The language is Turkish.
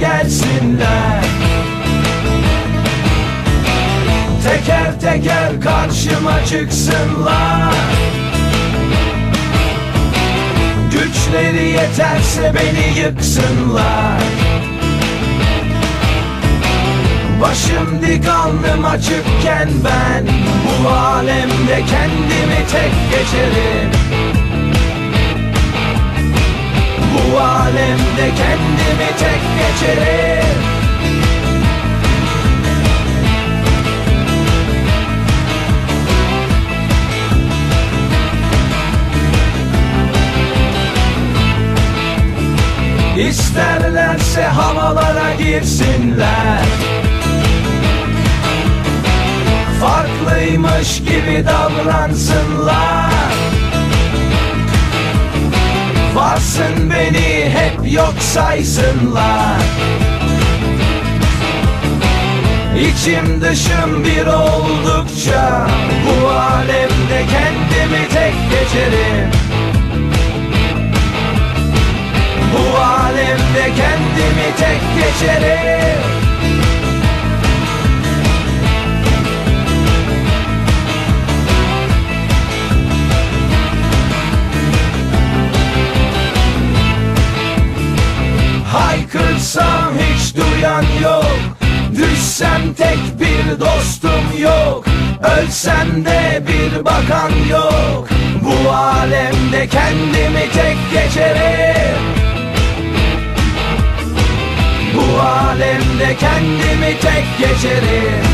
gelsinler. Teker teker karşıma çıksınlar. Güçleri yeterse beni yıksınlar. Başım dik alnım açıkken ben Bu alemde kendimi tek geçerim alemde kendimi tek geçerim İsterlerse havalara girsinler. Farklıymış gibi davransınlar Varsın beni hep yok saysınlar. İçim dışım bir oldukça Bu alemde kendimi tek geçerim. Bu alemde kendimi tek geçerim duyan yok. Düşsem tek bir dostum yok. Ölsem de bir bakan yok. Bu alemde kendimi tek geçerim Bu alemde kendimi tek geçerim